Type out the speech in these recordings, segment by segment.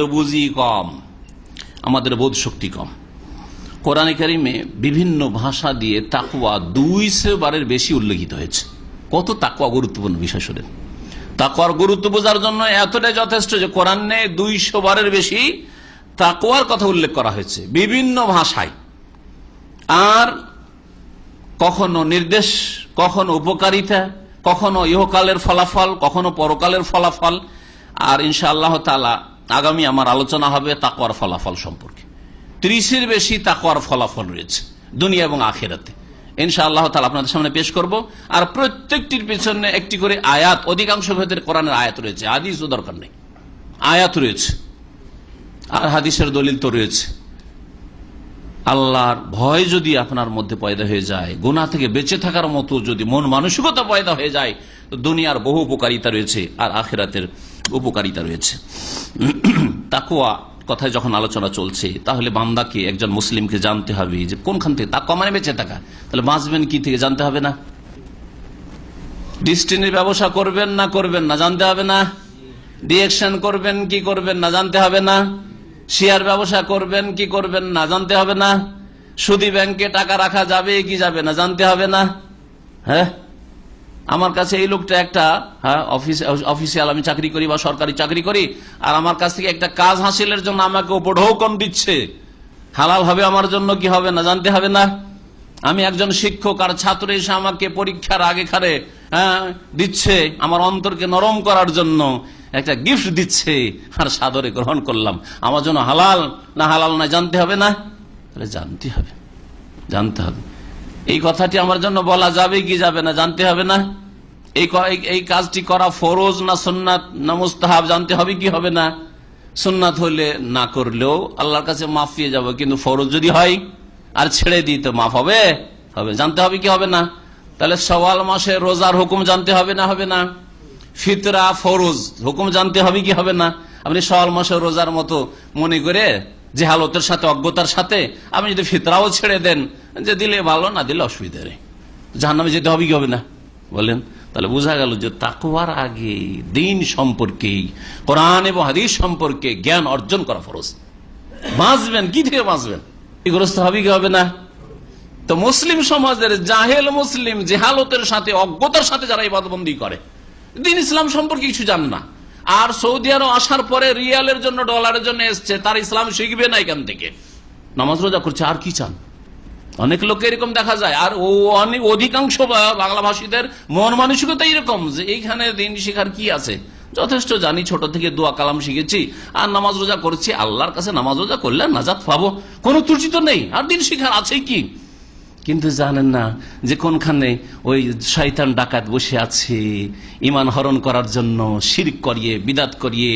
বুঝি কম, আমাদের বোধ শক্তি কম। কোরআনে কারিমে বিভিন্ন ভাষা দিয়ে তাকুয়া দুইশো বারের বেশি উল্লেখিত হয়েছে। কত তাকুয়া গুরুত্বপূর্ণ বিষয় শোনেন। তাকুয়ার গুরুত্ব বোঝার জন্য এতটাই যথেষ্ট যে কোরআনে দুইশো বারের বেশি তাকুয়ার কথা উল্লেখ করা হয়েছে, বিভিন্ন ভাষায়। আর কখনো নির্দেশ, কখনো উপকারিতা, কখনো ইহকালের ফলাফল, কখনো পরকালের ফলাফল, আর ইনশা আল্লাহ তালা আগামী আমার আলোচনা হবে তাকওয়ার ফলাফল সম্পর্কে। ত্রিশের বেশি তাকওয়ার ফলাফল রয়েছে দুনিয়া এবং আখেরাতে। ইনশা আল্লাহ তালা আপনাদের সামনে পেশ করব। আর প্রত্যেকটির পিছনে একটি করে আয়াত, অধিকাংশ ভেতরে কোরআনের আয়াত রয়েছে, হাদিসও দরকার নেই। আয়াত রয়েছে, আর হাদিসের দলিল তো রয়েছে। আল্লাহর ভয় যদি আপনার মধ্যে পয়দা হয়ে যায় গুণা থেকে বেঁচে থাকার মতো যদি মন মানসিকতা পয়দা হয়ে যায়, তো দুনিয়ার বহু উপকারিতা রয়েছে, আর আখেরাতের উপকারিতা রয়েছে। তাকুয়া কথায় যখন আলোচনা চলছে, তাহলে বান্দাকে একজন মুসলিমকে জানতে হবে যে কোনখান থেকে তাকুয়া মানে বেঁচে থাকা। তাহলে বাঁচবেন কি থেকে জানতে হবে না? ডিস্টিনির ব্যবসা করবেন না করবেন না জানতে হবে না? ডিএকশন করবেন কি করবেন না জানতে হবে না? শেয়ার ব্যবসা করবেন কি করবেন না জানতে হবে না? সুদি ব্যাংকে টাকা রাখা যাবে কি যাবে না জানতে হবে না? হ্যাঁ? আমার কাছে এই লোকটা একটা হ্যাঁ অফিস অফিসিয়াল আমি চাকরি করি বা সরকারি চাকরি করি আর আমার কাছ থেকে একটা কাজ হাসিলের জন্য আমাকে উপঢৌকন দিচ্ছে। হালাল হবে আমার জন্য কি হবে না জানতে হবে না? আমি একজন শিক্ষক আর ছাত্র এসে আমাকে পরীক্ষার আগে খারে হ্যাঁ, দিচ্ছে আমার অন্তরকে নরম করার জন্য একটা গিফট দিচ্ছে আর সাদরে গ্রহণ করলাম। আমার জন্য হালাল না হালাল না জানতে হবে না? জানতে হবে জানতে হবে। এই কথাটি আমার জন্য বলা যাবে কি যাবে না জানতে হবে না। এই এই কাজটি করা ফরজ না সুন্নাত না মুস্তাহাব জানতে হবে কি হবে না? সুন্নাত হলে না করলেও আল্লাহর কাছে মাফ পেয়ে যাব, কিন্তু ফরজ যদি হয় আর ছেড়ে দিই তো মাফ হবে? হবে। জানতে হবে কি হবে না? তাহলে সওয়াল মাসে রোজার হুকুম জানতে হবে না হবে না? ফিতরা ফরজ, হুকুম জানতে হবে কি হবে না? আপনি সওয়াল মাসে রোজার মতো মনে করে যে হালতের সাথে, অজ্ঞতার সাথে আপনি যদি ফিতরাও ছেড়ে দেন যে দিলে ভালো, না দিলে অসুবিধা নেই। জাহান্নামে যেতে হবে কি হবে না? বলেন। তাহলে বোঝা গেল যে তাকুয়ার আগে দিন সম্পর্কে কোরআন এবং হাদিস সম্পর্কে জ্ঞান অর্জন করা ফরজ। বাঁচবেন, কি থেকে বাঁচবেন? এগ্রস্ত হবে কি হবে না? তো মুসলিম সমাজের জাহেল মুসলিম জেহালতের সাথে, অজ্ঞতার সাথে যারা ইবাদবন্দি করে, দিন ইসলাম সম্পর্কে কিছু জান না। আর সৌদি আরব আসার পরে রিয়ালের জন্য, ডলারের জন্য এসছে, তার ইসলাম শিখবে না এখান থেকে। নামাজ রোজা করছে, আর কি চান? অনেক লোকে এরকম দেখা যায়। আর ও অনেক অধিকাংশ বাংলা ভাষীদের মন মানসিকতা এরকম যে এইখানে দিন শিখার কি আছে? যথেষ্ট, জানি ছোট থেকে দোয়া কালাম শিখেছি, আর নামাজ রোজা করছি, আল্লাহর কাছে নামাজ রোজা করলে নাজাদ পাবো। কোনো ত্রুটি তো নেই। আর দিন শিখার আছে কি? কিন্তু জানেন না, যে কোনখানে ওই শয়তান ডাকাত বসে আছে ইমান হরণ করার জন্য শিরিক করিয়ে, বিদাত করিয়ে,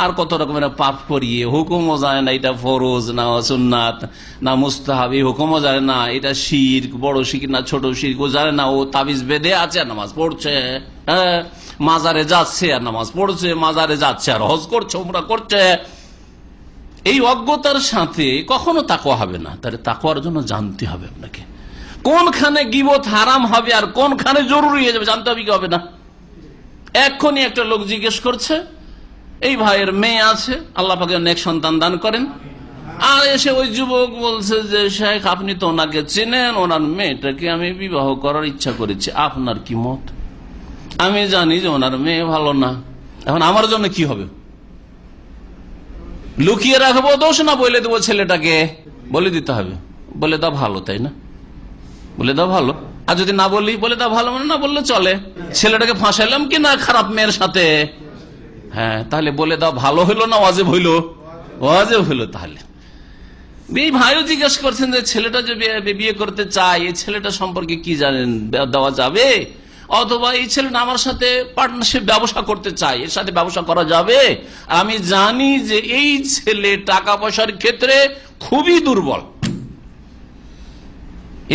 আর কত রকমের পাপ করিয়ে, হুকুমও জানে না এটা ফরজ না সুন্নাত, না মুস্তাহাব, এই হুকুমও জানে না এটা শির বড় শির না ছোট শির ও জানে না, ও তাবিজ বেঁধে আছে আর নামাজ পড়ছে। হ্যাঁ মাজারে যাচ্ছে আর নামাজ পড়ছে, মাজারে যাচ্ছে আর হজ করছে ওমরা করছে। এই অজ্ঞতার সাথে কখনো তাকওয়া হবে না। তাহলে তাকওয়ার জন্য জানতে হবে আপনাকে। কোনখানে গিবত হারাম হবে আর কোনখানে জরুরি হয়ে যাবে জানতে হবে কি হবে না। এক্ষুনি একটা লোক জিজ্ঞেস করছে, এই ভাইয়ের মেয়ে আছে, আল্লাহ পাকে অনেক সন্তান দান করেন। আর এসে ওই যুবক বলছে যে, শেখ, আপনি তো ওনাকে চেনেন, ওনার মেয়েটাকে আমি বিবাহ করার ইচ্ছা করেছি। আপনার কি মত? আমি জানি যে ওনার মেয়ে ভালো না। এখন আমার জন্য কি হবে? লুকিয়ে রাখব, দোষ না বলে দেবো ছেলেটাকে। বলে দিতে হবে। বলে দাও, ভালো, তাই না? বলে দাও ভালো। আর যদি না বলি, বলে দাও ভালো মানে না বললে চলে। ছেলেটাকে ফাঁসাইলাম কি না খারাপ মেয়ের সাথে? হ্যাঁ তাহলে বলে দাও ভালো হইল না অজেব হইল? ওয়াজেব হইল তাহলে। এই ভাইও জিজ্ঞেস করছেন যে ছেলেটা যে বিয়ে করতে চায়, এই ছেলেটা সম্পর্কে কি জানেন? দেওয়া যাবে? অথবা এই ছেলেটা আমার সাথে পার্টনারশিপ ব্যবসা করতে চায়, এর সাথে ব্যবসা করা যাবে? আমি জানি যে এই ছেলে টাকা পয়সার ক্ষেত্রে খুবই দুর্বল।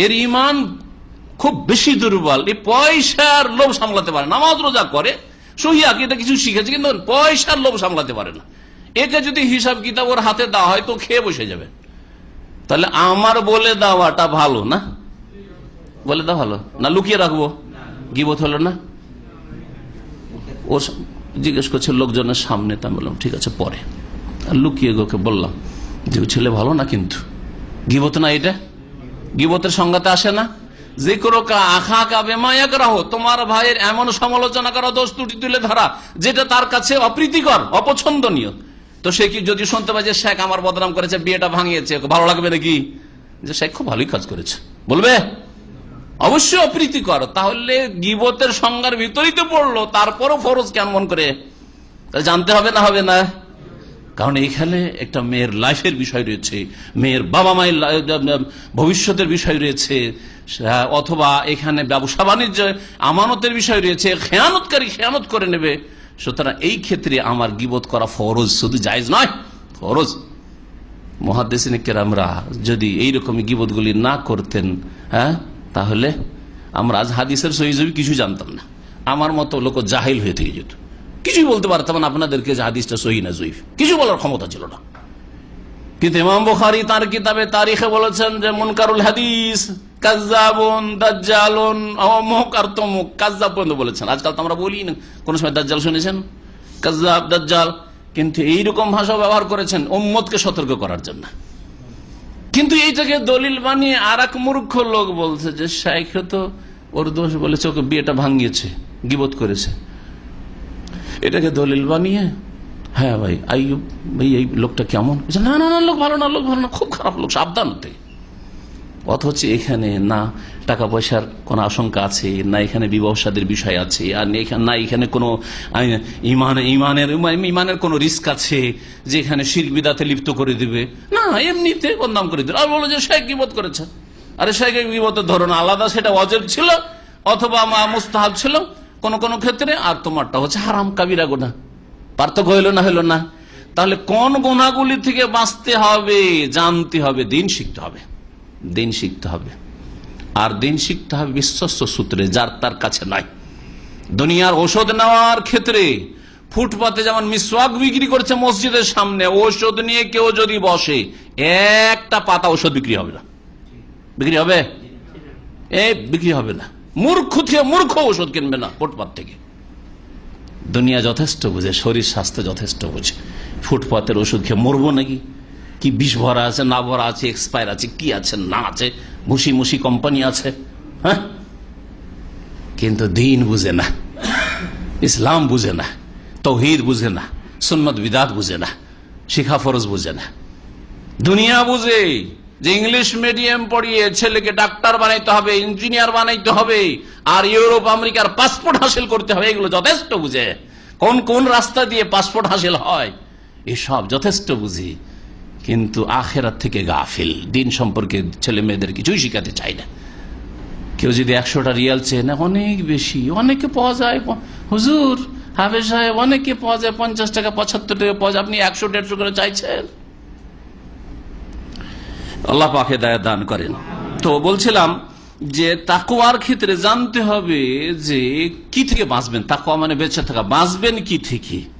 এর ইমান খুব বেশি দুর্বল। এই পয়সার লোভ সামলাতে পারে। নামাজ রোজা করে সহিয়াকে এটা কিছু শিখেছে, কিন্তু পয়সার লোভ সামলাতে পারে না। একে যদি হিসাব কিতাব ওর হাতে দেওয়া হয়, তো খেয়ে বসে যাবে। তাহলে আমার বলে দেওয়াটা ভালো না? বলে দেওয়া ভালো? না লুকিয়ে রাখব? গিবত হলো না? ও জিজ্ঞেস করছে, লোকজনের সামনে তা বললাম, ঠিক আছে, পরে। লুকিয়ে গোকে বললাম যে ছেলে ভালো না কিন্তু? গিবত না এটা? গিবতের সংজ্ঞাতে আসে না। যে করো আখা কাবে মায়াক রাহো তোমার ভাইয়ের এমন সমালোচনা দোষ ত্রুটি তুলে ধরা, যেটা তার কাছে অপ্রীতিকর, অপছন্দনীয়। তো সে কি যদি শুনতে পায় যে শেখ আমার বদনাম করেছে, বিয়েটা ভাঙিয়েছে, ভালো লাগবে নাকি? যে শেখ খুব ভালোই কাজ করেছে। বলবে? অবশ্যই অপ্রীতিকর। তাহলে গিবতের সংজ্ঞার বিতরিতে পড়ল, তারপরও ফরজ কেমন করে? তা জানতে হবে না হবে না। কারণ এইখানে একটা মেয়ের লাইফের বিষয় রয়েছে, মেয়ের বাবা মায়ের ভবিষ্যতের বিষয় রয়েছে অথবা এখানে ব্যবসা বাণিজ্য, আমানতের বিষয় রয়েছে, খেয়ানতকারী খেয়ানত করে নেবে। সুতরাং এই ক্ষেত্রে আমার গিবত করা ফরজ, শুধু জায়জ নয়, ফরজ। মহাদেশিন কেরামরা যদি এইরকম গিবতগুলি না করতেন হ্যাঁ তাহলে আমরা আজ হাদিসের সহিজবি কিছু জানতাম না। আমার মতো লোক জাহিল হয়ে থেকে যেত। কিছুই বলতে পারতাম না, আপনাদেরকে যে হাদিসটা সহি না জয়ীফ। কিছু বলার ক্ষমতা ছিল না। কিন্তু ইমাম বুখারি তার কিতাবে, তারিখে বলেছেন যে মুনকারুল হাদিস, কাজ্জাবুন বলেছেন। আজকাল তো আমরা বলি না সময় দাজ্জাল শুনেছেন? দাজ্জাল। কিন্তু এইরকম ব্যবহার করেছেন সতর্ক করার জন্য। কিন্তু দলিল বানিয়ে আর এক মূর্খ লোক বলছে যে শাইখ তো ওর দোষ বলেছে, ওকে বিয়েটা ভাঙিয়েছে, গিবত করেছে। এটাকে দলিল বানিয়ে হ্যাঁ ভাই, আইয়ুব, ভাই, এই লোকটা কেমন? না না না, লোক ভালো না, লোক ভালো না, খুব খারাপ লোক, সাবধান হতে। অথচ এখানে না, টাকা পয়সার কোনো আশঙ্কা আছে, না এখানে বিবাহসাদের বিষয় আছে, আর না এখানে- কোনো ইমান, ইমানের ইমানের কোনো রিস্ক আছে, যে এখানে শির বিদাতে লিপ্ত করে দিবে। না, এমনিতে বদনাম করে দিবে। আর বলো যে শেখ গিবত করেছে? আরে শেখ গিবতের ধরুন আলাদা সেটা অজেব ছিল, অথবা মুস্তাহাব ছিল কোন কোন ক্ষেত্রে আর তোমারটা হচ্ছে হারাম কাবিরা গোনা পার্থক্য হইল না হইল না। তাহলে কোন গোনাগুলি থেকে বাঁচতে হবে, জানতে হবে? দিন শিখতে হবে। দিন শিখতে হবে। আর দিন শিখতে হবে বিশ্বস্ত সূত্রে, যার তার কাছে নাই। দুনিয়ার ওষুধ নেওয়ার ক্ষেত্রে ফুটপাতে যেমন মিসওয়াক বিক্রি করছে মসজিদের সামনে, ঔষধ নিয়ে কেউ যদি বসে, একটা পাতা ওষুধ বিক্রি হবে না। বিক্রি হবে? এ, বিক্রি হবে না। মূর্খ থেকে মূর্খ ওষুধ কিনবে না ফুটপাত থেকে। দুনিয়া যথেষ্ট বুঝে, শরীর স্বাস্থ্য যথেষ্ট বুঝে। ফুটপাতের ওষুধ খেয়ে মরবো নাকি? কি বিষ ভরা আছে, না ভরা আছে এক্সপায়ার আছে, কি আছে, না আছে? মুসি মুসি কোম্পানি আছে হ্যাঁ? কিন্তু দিন বুঝে না, ইসলাম বুঝে না, তৌহিদ বুঝে না, সুন্নত বিদাত বুঝে না, শিখা ফরজ বুঝে না। দুনিয়া বুঝে। যে ইংলিশ মিডিয়াম পড়িয়ে ছেলেকে ডাক্তার বানাইতে হবে, ইঞ্জিনিয়ার বানাইতে হবে, আর ইউরোপ, আমেরিকার পাসপোর্ট হাসিল করতে হবে, এগুলো যথেষ্ট বুঝে। কোন কোন রাস্তা দিয়ে পাসপোর্ট হাসিল হয়, এসব যথেষ্ট বুঝি। কিন্তু আখেরাত থেকে গাফিল। দিন সম্পর্কে ছেলে মেয়েদের কিছুই শিখাতে চাই না। কেউ যদি একশোটা রিয়াল চেয়ে না অনেক বেশি, অনেকে পাওয়া যায় হুজুর, হাফেজ সাহেব, অনেকে পাওয়া যায় পঞ্চাশ টাকা, পঁচাত্তর টাকা, পাওয়া যায়, আপনি একশো, দেড়শো করে চাইছেন? আল্লাহ পাকে দায় দান করেন। তো বলছিলাম যে তাকুয়ার ক্ষেত্রে জানতে হবে যে কি থেকে বাঁচবেন? তাকুয়া মানে বেঁচে থাকা। বাঁচবেন কি থেকে?